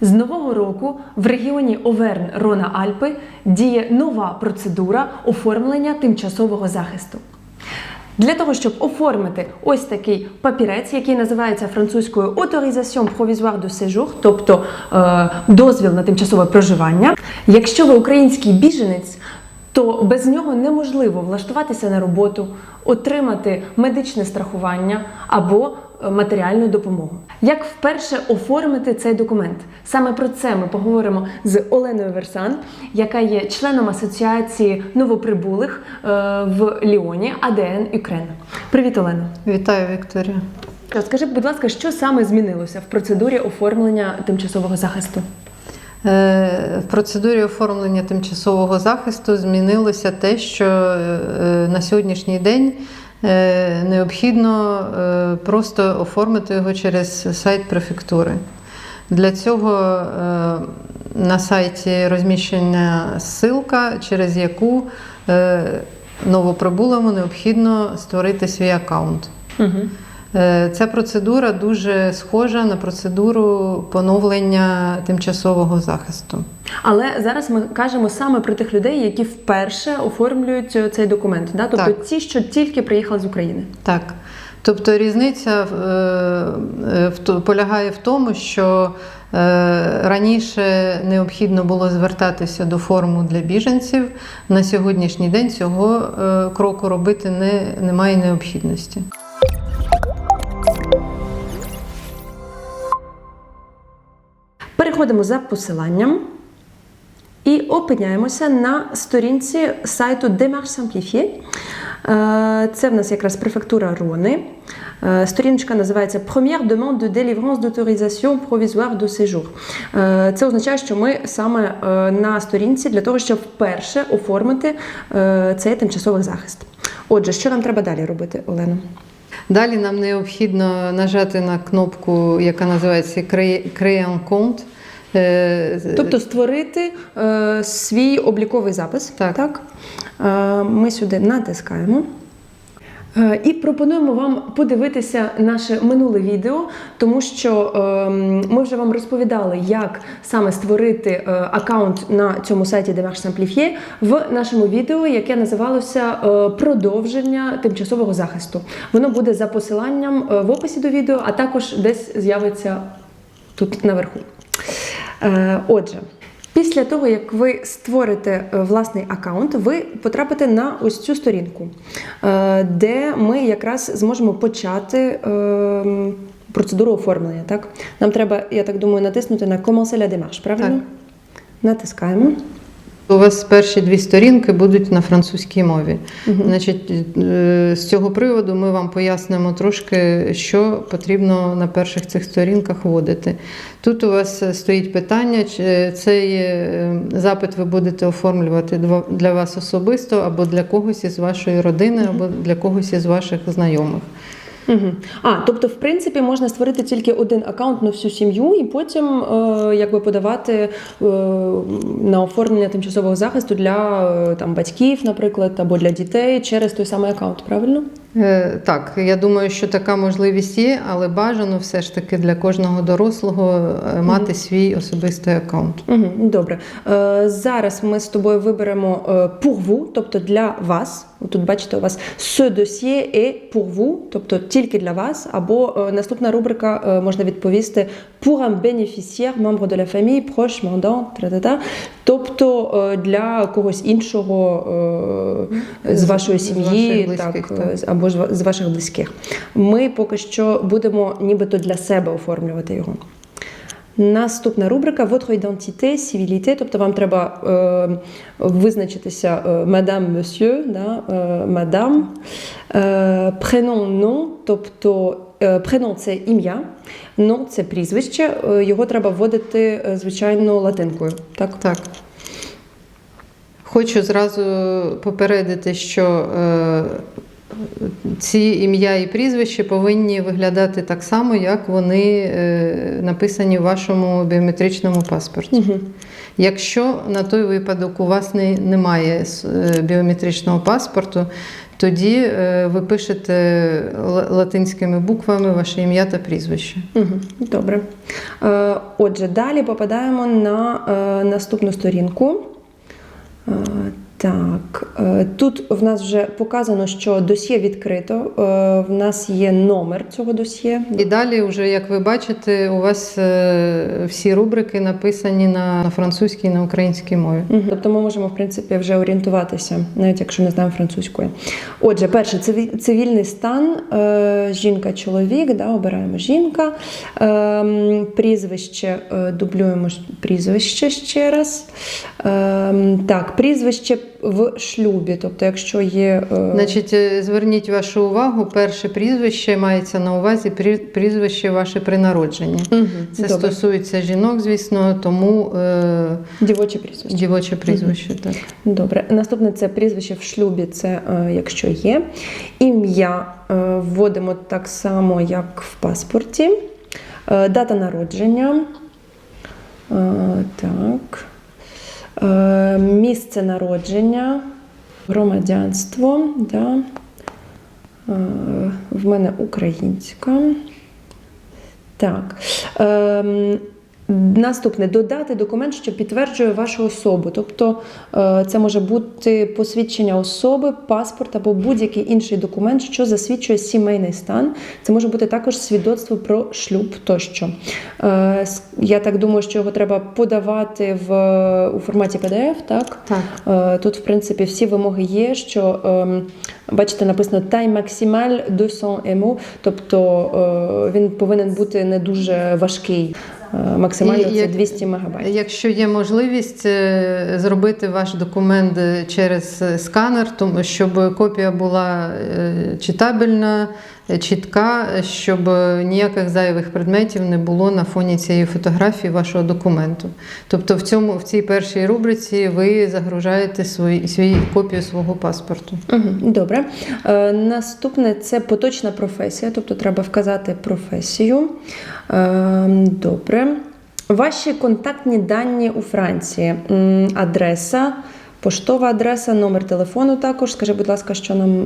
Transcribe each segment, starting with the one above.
З нового року в регіоні Оверн Рона Альпи діє нова процедура оформлення тимчасового захисту. Для того, щоб оформити ось такий папірець, який називається французькою Autorisation provisoire de séjour, тобто е, дозвіл на тимчасове проживання. Якщо ви український біженець, то без нього неможливо влаштуватися на роботу, отримати медичне страхування або матеріальну допомогу. Як вперше оформити цей документ? Саме про це ми поговоримо з Оленою Версан, яка є членом асоціації новоприбулих е, в Ліоні АДН Юкрен. Привіт, Олено. Вітаю, Вікторія. Скажи, будь ласка, що саме змінилося в процедурі оформлення тимчасового захисту? Е, В процедурі оформлення тимчасового захисту змінилося те, що е, на сьогоднішній день необхідно е, просто оформити його через сайт префектури. Для цього е, на сайті розміщена ссылка, через яку е, новоприбулому необхідно створити свій аккаунт. Угу. Е, Ця процедура дуже схожа на процедуру поновлення тимчасового захисту. Але зараз ми кажемо саме про тих людей, які вперше оформлюють е, цей документ, да? тобто Так. ті, що тільки приїхали з України. Так. Тобто різниця е, полягає в тому, що раніше необхідно було звертатися до форму для біженців. На сьогоднішній день цього кроку робити не, немає необхідності. Переходимо за посиланням і опиняємося на сторінці сайту Démarche Simplifiée. Е, Це в нас якраз префектура Рони. Е, Сторіночка називається Première demande de délivrance d'autorisation provisoire de séjour. Е, Це означає, що ми саме на сторінці для того, щоб вперше оформити цей тимчасовий захист. Отже, що нам треба далі робити, Олена? Далі нам необхідно нажати на кнопку, яка називається créer un compte. Е, Тобто створити е, свій обліковий запис. Так. Е, ми сюди натискаємо. Е, І пропонуємо вам подивитися наше минуле відео, тому що е, ми вже вам розповідали, як саме створити е, аккаунт на цьому сайті Démarche Simplifiée в нашому відео, яке називалося Продовження тимчасового захисту. Воно буде за посиланням в описі до відео, а також десь з'явиться тут наверху. Е, Отже, після того, як ви створите е, власний аккаунт, ви потрапите на ось цю сторінку, е, де ми якраз зможемо почати е, процедуру оформлення. Так? Нам треба, я так думаю, натиснути на Commencer la démarche, правильно? Так. Натискаємо. У вас перші дві сторінки будуть на французькій мові. Значить, е, з цього приводу ми вам пояснимо трошки, що потрібно на перших цих сторінках вводити. Тут у вас е, стоїть питання, чи цей е, запит ви будете оформлювати для вас особисто, або для когось із вашої родини, або для когось із ваших знайомих. Угу. А, тобто, в принципі, можна створити тільки один аккаунт на всю сім'ю і потім е, якби подавати е, на оформлення тимчасового захисту для е, там, батьків, наприклад, або для дітей через той самий аккаунт, правильно? Е, Так, я думаю, що така можливість є, але бажано все ж таки для кожного дорослого е, мати свій особистий аккаунт. Угу, добре. Е, зараз ми з тобою виберемо е, pour vous, тобто для вас. Тут бачите, у вас ce dossier est pour vous, тобто тільки для вас, або наступна рубрика можна відповісти pour un bénéficiaire, membre de la famille, proche, mandant, тра-та-та. тобто е, для когось іншого е, з вашої сім'ї, так, е, або ж з ваших близьких. Ми поки що будемо нібито для себе оформлювати його. Наступна рубрика Votre identité, civilité, тобто вам треба е, визначитися е, мадам, monsieur, да, е, мадам, е, prénom, nom, тобто е, prénom – це ім'я, nom – це прізвище, е, його треба вводити, е, звичайно, латинкою. Так? Так. Хочу зразу попередити, що е, ці ім'я і прізвище повинні виглядати так само, як вони е, написані в вашому біометричному паспорті. Угу. Якщо на той випадок у вас не, немає е, біометричного паспорту, тоді е, ви пишете латинськими буквами ваше ім'я та прізвище. Угу, добре. Е, отже, далі попадаємо на е, наступну сторінку. Так, е, тут в нас вже показано, що досьє відкрито. Е, в нас є номер цього досьє. І далі, вже, як ви бачите, у вас е, всі рубрики написані на, французькій і на українській мові. Мгм. Тобто ми можемо в принципі вже орієнтуватися, навіть якщо не знаємо французької. Отже, перше цивільний стан, е, жінка-чоловік, да, обираємо жінка, Ем, прізвище, дублюємо прізвище ще раз. Ем, так, прізвище в шлюбі, тобто, якщо є. е, Значить, е, зверніть вашу увагу, перше прізвище мається на увазі прізвище ваше при народженні. мгм, Це добре. стосується жінок, звісно, тому е, дівоче прізвище. дівоче прізвище. Так. Добре, наступне це прізвище в шлюбі, це е, якщо є. Ім'я е, вводимо так само, як в паспорті. Е, дата народження. Так. Е, місце народження, громадянство. Да. Е, в мене українська. Так. Наступне додати документ, що підтверджує вашу особу. Тобто е, це може бути посвідчення особи, паспорт або будь-який інший документ, що засвідчує сімейний стан. Це може бути також свідоцтво про шлюб тощо. Е, Я так думаю, що його треба подавати в, у форматі PDF, так? Так. Е, Тут, в принципі, всі вимоги є, що ем, бачите, написано «taille maximale 200 ему», тобто він повинен бути не дуже важкий. Максимально І це як- 200 мегабайт. Якщо є можливість е, зробити ваш документ через е, сканер, тому щоб копія була е, читабельна, чітка, щоб ніяких зайвих предметів не було на фоні цієї фотографії вашого документу. Тобто в цьому в цій першій рубриці ви загружаєте свої, свої копію свого паспорту. Добре. Е, наступне це поточна професія, тобто треба вказати професію. Е, добре. Ваші контактні дані у Франції. Адреса, поштова адреса, номер телефону також. Скажи, будь ласка, що нам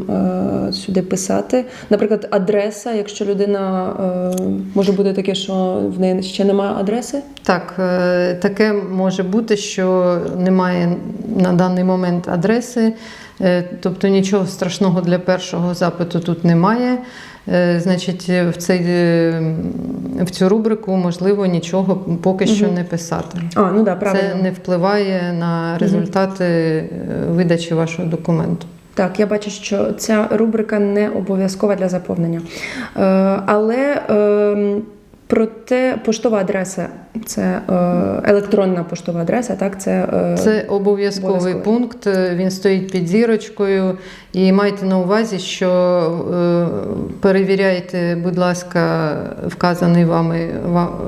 е, сюди писати. Наприклад, адреса, якщо людина е, може бути таке, що в неї ще немає адреси. Так, е, таке може бути, що немає на даний момент адреси, е, тобто нічого страшного для першого запиту тут немає. Е, Значить, в, цей, е, в цю рубрику можливо нічого поки що не писати. А, ну да, правильно. Це не впливає на результати е, видачі вашого документу. Так, я бачу, що ця рубрика не обов'язкова для заповнення. Е, але е, проте поштова адреса це е, електронна поштова адреса, так? Це, е, Це обов'язковий обов'язковий. пункт. Він стоїть під зірочкою. І майте на увазі, що е, перевіряйте, будь ласка, вказаний вами,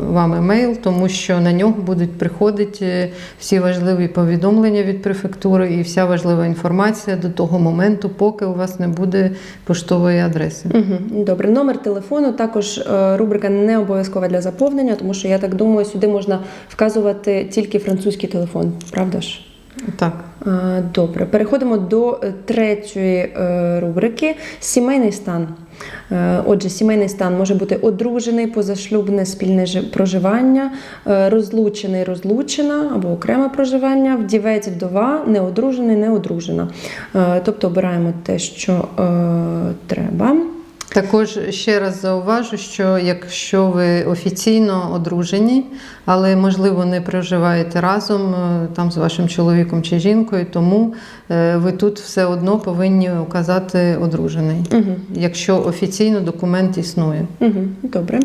вами мейл, тому що на нього будуть приходити всі важливі повідомлення від префектури і вся важлива інформація до того моменту, поки у вас не буде поштової адреси. Угу, добре, номер телефону також рубрика не обов'язкова для заповнення, тому що я так думаю, сюди можна вказувати тільки французький телефон, правда ж? Так. Добре, переходимо до е, третьої е, рубрики сімейний стан. Е, Отже, сімейний стан може бути одружений, позашлюбне спільне проживання, розлучений, розлучена або окреме проживання, вдівець, вдова, неодружений, неодружена. Тобто обираємо те, що треба. Також ще раз зауважу, що якщо ви офіційно одружені, але можливо не проживаєте разом е, там з вашим чоловіком чи жінкою, тому е, ви тут все одно повинні указати одружений, Угу. якщо офіційно документ існує. Угу, добре.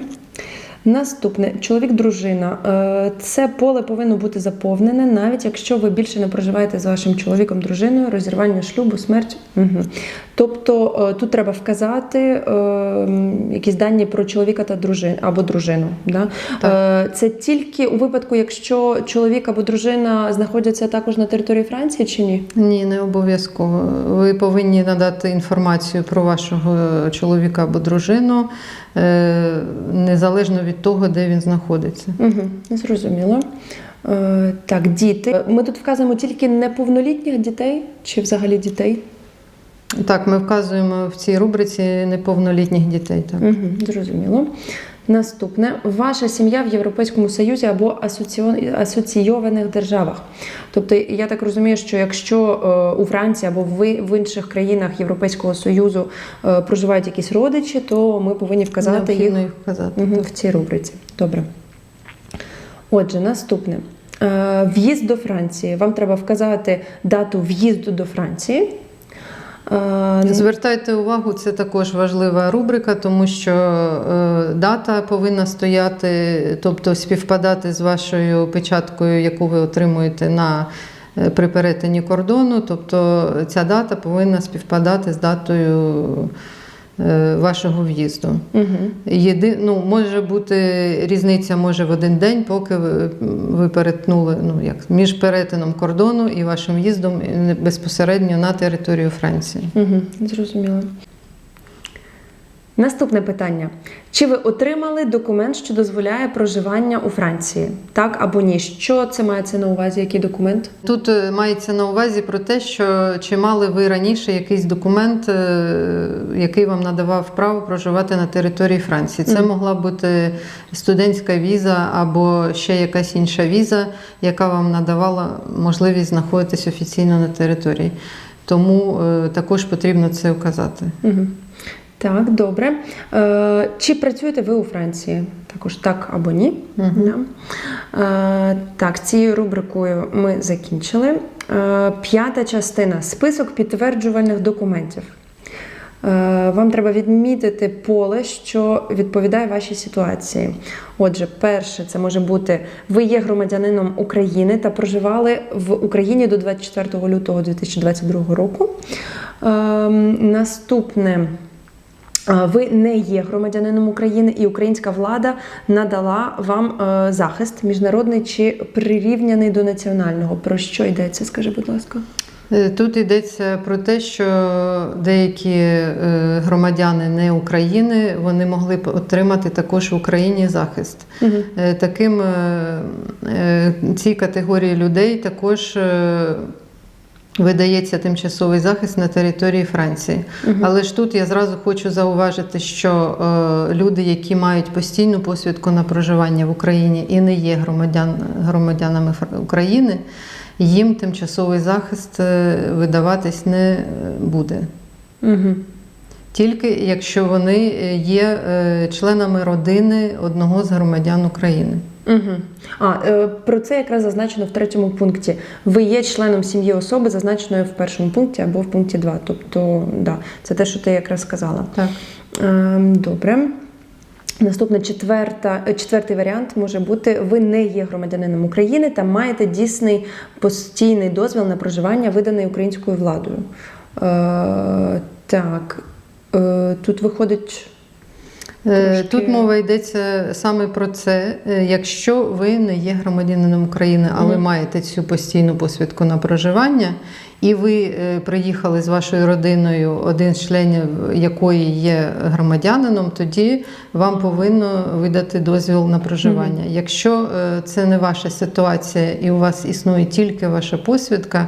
Наступне чоловік-дружина. Е, Це поле повинно бути заповнене, навіть якщо ви більше не проживаєте з вашим чоловіком, дружиною, розірвання шлюбу, смерть. Угу. Тобто е, тут треба вказати е, якісь дані про чоловіка та дружину або дружину. Да? Це тільки у випадку, якщо чоловік або дружина знаходяться також на території Франції чи ні? Ні, не обов'язково. Ви повинні надати інформацію про вашого чоловіка або дружину, незалежно від того, де він знаходиться. Угу, зрозуміло. Е, так, діти. Ми тут вказуємо тільки неповнолітніх дітей чи взагалі дітей? Так, ми вказуємо в цій рубриці неповнолітніх дітей. Так. Угу, зрозуміло. Наступне ваша сім'я в Європейському Союзі або асоційованих державах. Тобто, я так розумію, що якщо е, у Франції або в інших країнах Європейського Союзу е, проживають якісь родичі, то ми повинні вказати їх їх вказати. Мгм, в цій рубриці. Добре. Отже, наступне. Е, В'їзд до Франції. Вам треба вказати дату в'їзду до Франції. Е, Звертайте увагу, це також важлива рубрика, тому що е, дата повинна стояти, тобто співпадати з вашою печаткою, яку ви отримуєте на е, при перетині кордону. Тобто ця дата повинна співпадати з датою е, вашого в'їзду. Угу. Єди... Ну, може бути різниця може в один день, поки ви, перетнули ну, як, між перетином кордону і вашим в'їздом е, безпосередньо на територію Франції. Угу, зрозуміло. Наступне питання. Чи ви отримали документ, що дозволяє проживання у Франції? Так або ні? Що це мається на увазі? Який документ? Тут е, мається на увазі про те, що чи мали ви раніше якийсь документ, е, який вам надавав право проживати на території Франції. Це Мгм. могла бути студентська віза або ще якась інша віза, яка вам надавала можливість знаходитись офіційно на території. Тому е, також потрібно це вказати. Угу. Так, добре. Е, чи працюєте ви у Франції? Також так або ні? Да. Е, так, цією рубрикою ми закінчили. Е, п'ята частина список підтверджувальних документів. Е, Вам треба відмітити поле, що відповідає вашій ситуації. Отже, перше, це може бути ви є громадянином України та проживали в Україні до 24 лютого 2022 року. Ем, Наступне. Ви не є громадянином України, і українська влада надала вам е, захист міжнародний чи прирівняний до національного. Про що йдеться? Скажи, будь ласка. Е, Тут йдеться про те, що деякі е, громадяни не України вони могли б отримати також в Україні захист. Угу. Таким цій категорії людей також видається тимчасовий захист на території Франції. Але ж тут я зразу хочу зауважити, що е, люди, які мають постійну посвідку на проживання в Україні і не є громадян, громадянами України, їм тимчасовий захист е, видаватись не е, буде. Угу. Тільки якщо вони е, є членами родини одного з громадян України. Угу. А е, про це якраз зазначено в третьому пункті. Ви є членом сім'ї особи, зазначеної в першому пункті або в пункті 2. Тобто, да, це те, що ти якраз сказала. Так. Ем, Добре. Наступна четверта, е, четвертий варіант може бути: ви не є громадянином України та маєте дійсний постійний дозвіл на проживання, виданий українською владою. Е, так, е, тут виходить. Е, Трошки- Тут мова йдеться саме про це. Е, Якщо ви не є громадянином України, але Мгм. маєте цю постійну посвідку на проживання, і ви е, приїхали з вашою родиною, один з членів якої є громадянином, тоді вам повинно видати дозвіл на проживання. Якщо е, це не ваша ситуація і у вас існує тільки ваша посвідка.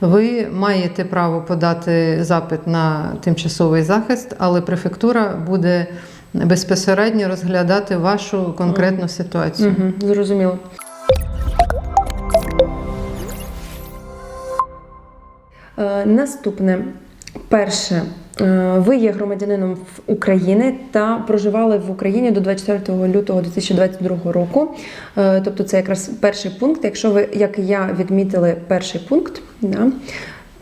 Ви маєте право подати запит на тимчасовий захист, але префектура буде безпосередньо розглядати вашу конкретну ситуацію. Угу, зрозуміло. Е, наступне. Перше. Е, Ви є громадянином України та проживали в Україні до 24 лютого 2022 року. Е, Тобто це якраз перший пункт. Якщо ви, як і я, відмітили перший пункт, да,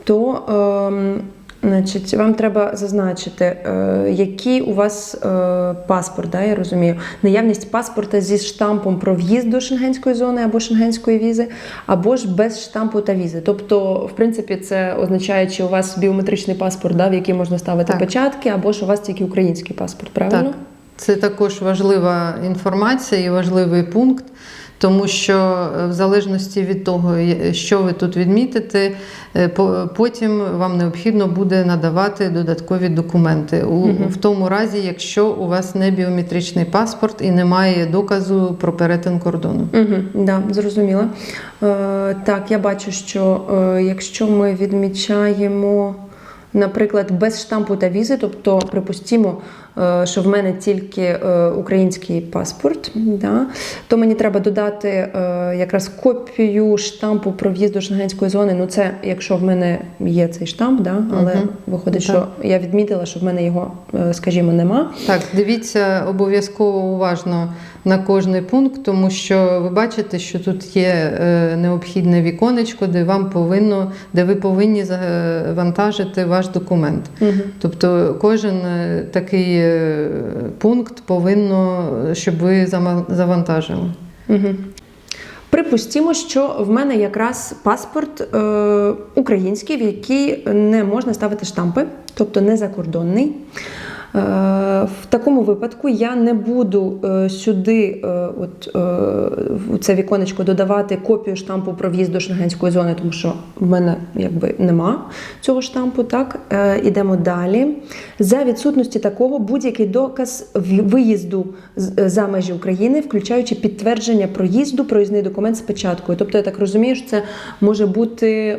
то ем, значить, вам треба зазначити, е, який у вас е, паспорт, да, я розумію, наявність паспорта зі штампом про в'їзд до шенгенської зони або шенгенської візи, або ж без штампу та візи. Тобто, в принципі, це означає, чи у вас біометричний паспорт, да, в який можна ставити Так. печатки, або ж у вас тільки український паспорт, правильно? Так, це також важлива інформація і важливий пункт, тому що е, в залежності від того, е, що ви тут відмітите, е, по- потім вам необхідно буде надавати додаткові документи. У, В тому разі, якщо у вас не біометричний паспорт і немає доказу про перетин кордону. Угу, да, зрозуміло. Е, так, я бачу, що е, якщо ми відмічаємо наприклад, без штампу та візи, тобто, припустімо, що в мене тільки е, український паспорт, да, то мені треба додати е, якраз копію штампу про в'їзд до шенгенської зони. Ну, це якщо в мене є цей штамп, да, але Мгм. виходить, Так. що я відмітила, що в мене його, е, скажімо, нема. Так, дивіться обов'язково уважно на кожний пункт, тому що ви бачите, що тут є е, необхідне віконечко, де вам повинно, де ви повинні завантажити ваш документ. Угу. Тобто кожен е, такий е, пункт повинно, щоб ви завантажили. Угу. Припустімо, що в мене якраз паспорт е, український, в який не можна ставити штампи, тобто не закордонний. Е, в такому випадку я не буду е, сюди, е, от, в це віконечко, додавати копію штампу про в'їзд до шенгенської зони, тому що в мене якби нема цього штампу. Так, ідемо далі. За відсутності такого будь-який доказ виїзду за межі України, включаючи підтвердження проїзду, проїзний документ з печаткою. Тобто, я так розумію, що це може бути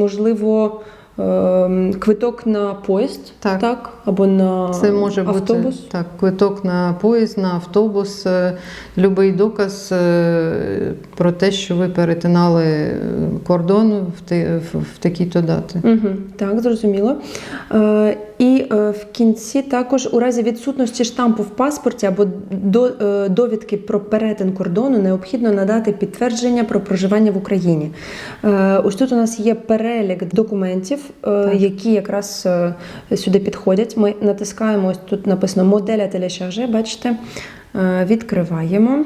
можливо. ем, Квиток на поїзд, Так. Або на Це може автобус. бути так, квиток на поїзд, на автобус, е, любий доказ е, про те, що ви перетинали е, кордон в, в, в такі-то дати. Угу, так, зрозуміло. Е, і е, в кінці також у разі відсутності штампу в паспорті або до, е, довідки про перетин кордону необхідно надати підтвердження про проживання в Україні. Е, ось тут у нас є перелік документів, е, які якраз сюди підходять. Ми натискаємо ось тут написано моделя телешарже, бачите, е, відкриваємо.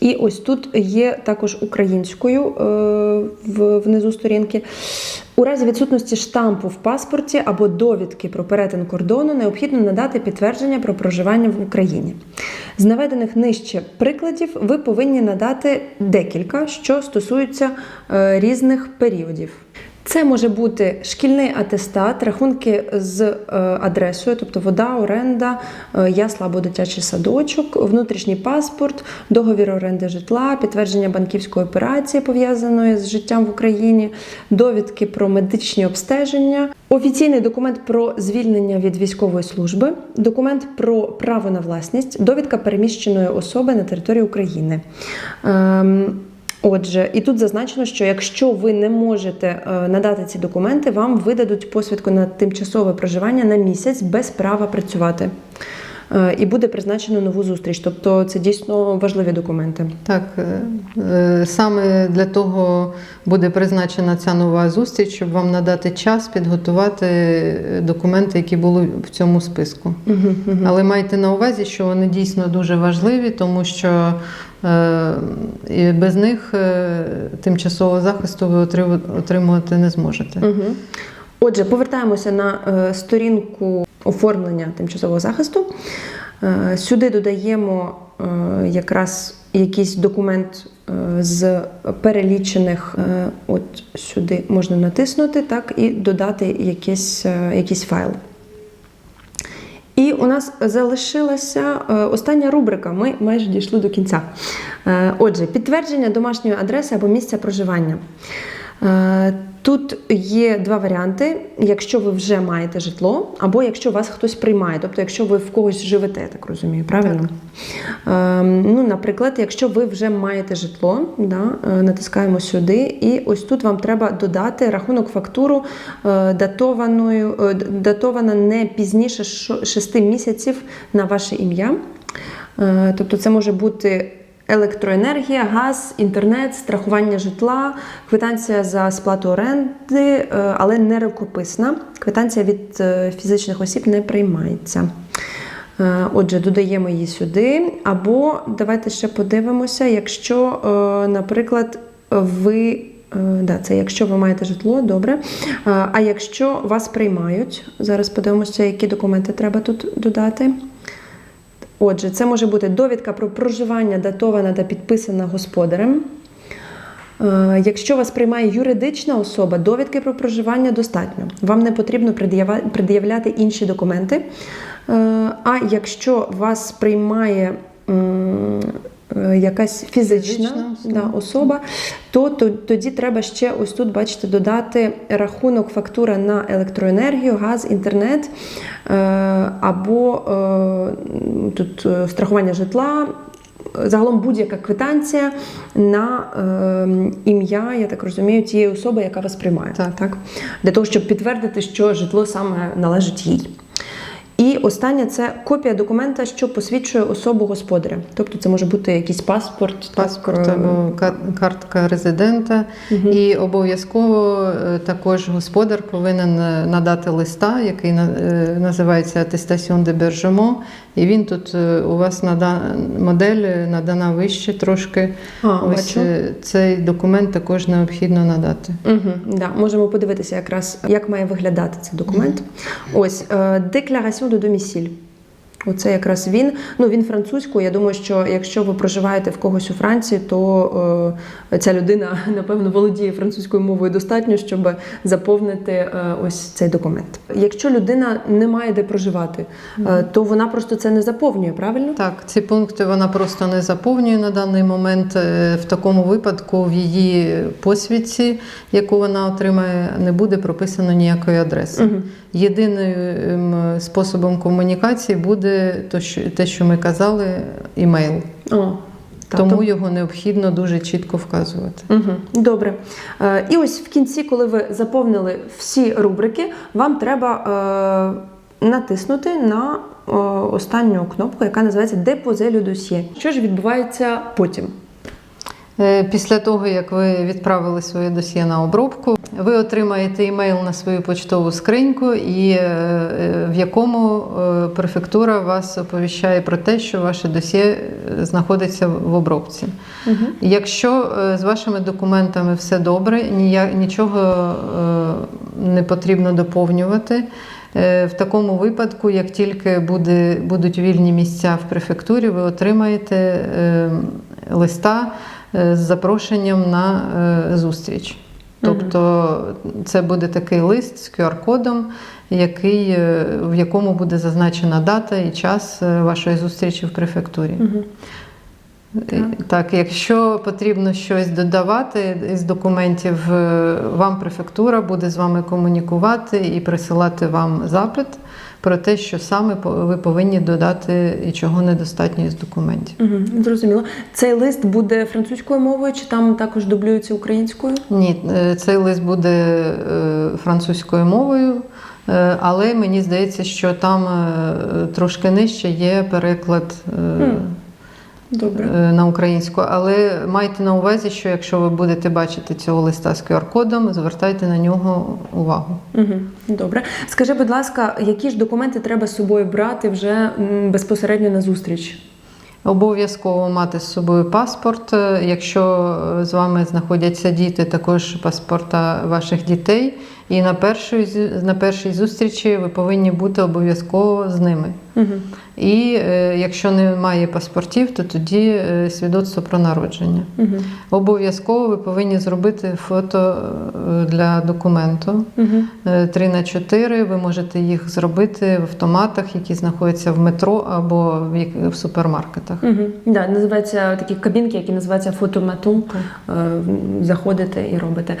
І ось тут є також українською е, внизу сторінки. У разі відсутності штампу в паспорті або довідки про перетин кордону необхідно надати підтвердження про проживання в Україні. З наведених нижче прикладів ви повинні надати декілька, що стосуються е, різних періодів. Це може бути шкільний атестат, рахунки з е, адресою, тобто вода, оренда, е, ясла або дитячий садочок, внутрішній паспорт, договір оренди житла, підтвердження банківської операції, пов'язаної з життям в Україні, довідки про медичні обстеження, офіційний документ про звільнення від військової служби, документ про право на власність, довідка переміщеної особи на території України. Отже, і тут зазначено, що якщо ви не можете е, надати ці документи, вам видадуть посвідку на тимчасове проживання на місяць без права працювати. Е, І буде призначено нову зустріч. Тобто це дійсно важливі документи. Так, е, е, саме для того буде призначена ця нова зустріч, щоб вам надати час підготувати документи, які були в цьому списку. Але майте на увазі, що вони дійсно дуже важливі, тому що і без них тимчасового захисту ви отримувати не зможете. Угу. Отже, повертаємося на сторінку оформлення тимчасового захисту. Е, сюди додаємо е, якраз якийсь документ е, з перелічених. От сюди можна натиснути, так, і додати якийсь, якийсь файл. І у нас залишилася остання рубрика. Ми майже дійшли до кінця. Отже, підтвердження домашньої адреси або місця проживання. Е, Тут є два варіанти: якщо ви вже маєте житло, або якщо вас хтось приймає, тобто якщо ви в когось живете, я так розумію, правильно? Е, ну, наприклад, якщо ви вже маєте житло, да, е, натискаємо сюди, і ось тут вам треба додати рахунок фактуру е, датованою, датована не пізніше 6 місяців на ваше ім'я. Тобто це може бути електроенергія, газ, інтернет, страхування житла, квитанція за сплату оренди, е, але не рукописна. Квитанція від е, фізичних осіб не приймається. Е, Отже, додаємо її сюди. Або давайте ще подивимося, якщо, наприклад, ви. Да, це якщо ви маєте житло, добре. А якщо вас приймають, зараз подивимося, які документи треба тут додати. Отже, це може бути довідка про проживання, датована та підписана господарем. Е, Якщо вас приймає юридична особа, довідки про проживання достатньо. Вам не потрібно пред'являти інші документи. Е, А якщо вас приймає якась фізична, Фізична да, особа, то, то тоді треба ще ось тут, бачите, додати рахунок фактура на електроенергію, газ, інтернет е, або е, тут е, страхування житла. Загалом будь-яка квитанція на е, ім'я, я так розумію, тієї особи, яка вас приймає. Так. Так? Для того, щоб підтвердити, що житло саме належить їй. І останнє це копія документа, що посвідчує особу господаря. Тобто це може бути якийсь паспорт, Паспорт так, е, або картка резидента, і обов'язково е, також господар повинен е, надати листа, який називається Attestation de Bergement, і він тут у вас нада модель надана вище трошки. А, Ось бачу. цей документ також необхідно надати. Угу, да. Можемо подивитися якраз, як має виглядати цей документ. Ось е, Déclaration de domicile. Оце якраз він. Ну він французькою. Я думаю, що якщо ви проживаєте в когось у Франції, то е, ця людина напевно володіє французькою мовою достатньо, щоб заповнити е, ось цей документ. Якщо людина не має де проживати, е, то вона просто це не заповнює, правильно? Так, ці пункти вона просто не заповнює на даний момент. Е, В такому випадку в її посвідці, яку вона отримає, не буде прописано ніякої адреси. Мгм. Єдиним способом комунікації буде то, що- те, що ми казали, імейл. О, Тому то- його необхідно дуже чітко вказувати. Угу, добре. Е, і ось в кінці, коли ви заповнили всі рубрики, вам треба е, натиснути на е, останню кнопку, яка називається Депозе досьє». Що ж відбувається потім? Е, Після того, як ви відправили своє досьє на обробку, ви отримаєте імейл на свою почтову скриньку, і е, е, в якому префектура вас оповіщає про те, що ваше досьє знаходиться в обробці. Угу. Якщо з вашими документами все добре, нічого не потрібно доповнювати. В такому випадку, як тільки буде, будуть вільні місця в префектурі, ви отримаєте листа з запрошенням на е, зустріч. Тобто це буде такий лист з QR-кодом, який, е, в якому буде зазначена дата і час е, вашої зустрічі в префектурі. Угу. Е, Так, якщо потрібно щось додавати із документів, е, вам префектура буде з вами комунікувати і присилати вам запит про те, що саме ви повинні додати і чого недостатньо із документів. Угу. Зрозуміло. Цей лист буде французькою мовою, чи там також дублюється українською? Ні, е, цей лист буде е, французькою мовою, е, але мені здається, що там трошки нижче є переклад. Мгм. Добре. е, на українську, але майте на увазі, що якщо ви будете бачити цього листа з QR-кодом, звертайте на нього увагу. Угу. Добре. Скажи, будь ласка, які ж документи треба з собою брати вже безпосередньо на зустріч? Обов'язково мати з собою паспорт. Е, Якщо е, з вами знаходяться діти, також паспорта ваших дітей. І на першій, на першій зустрічі ви повинні бути обов'язково з ними. Угу. І е, якщо немає паспортів, то тоді е, свідоцтво про народження. Угу. Обов'язково ви повинні зробити фото е, для документу. Угу. 3 на 4 ви можете їх зробити в автоматах, які знаходяться в метро або в, в супермаркетах. Угу. Да, називаються такі кабінки, які називаються фотоматун. Е, Заходите і робите.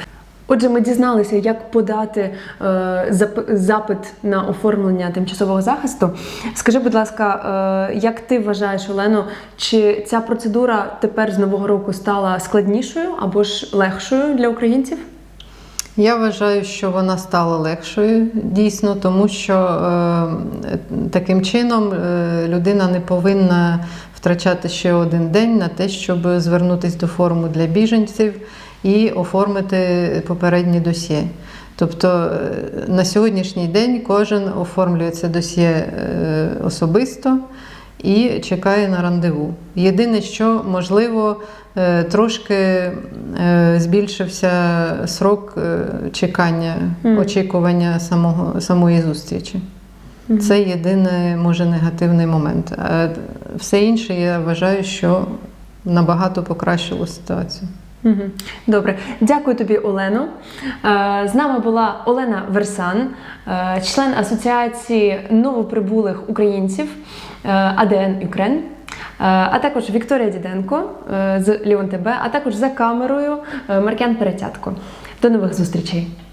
Отже, ми дізналися, як подати е, зап- запит на оформлення тимчасового захисту. Скажи, будь ласка, е, як ти вважаєш, Олено, чи ця процедура тепер з нового року стала складнішою або ж легшою для українців? Я вважаю, що вона стала легшою дійсно, тому що е, таким чином е, людина не повинна втрачати ще один день на те, щоб звернутися до форуму для біженців і оформити попереднє досьє. Тобто е, на сьогоднішній день кожен оформлює це досьє е, особисто і чекає на рандеву. Єдине, що можливо е, трошки збільшився срок чекання, очікування самого, самої зустрічі. Це єдиний, може, негативний момент. А все інше я вважаю, що набагато покращило ситуацію. Добре, дякую тобі, Олено. Е, З нами була Олена Версан, е, член Асоціації новоприбулих українців е, АДН Юкрен. а також Вікторія Діденко з Ліон ТБ, а також за камерою Маркян Перетятко. До нових зустрічей!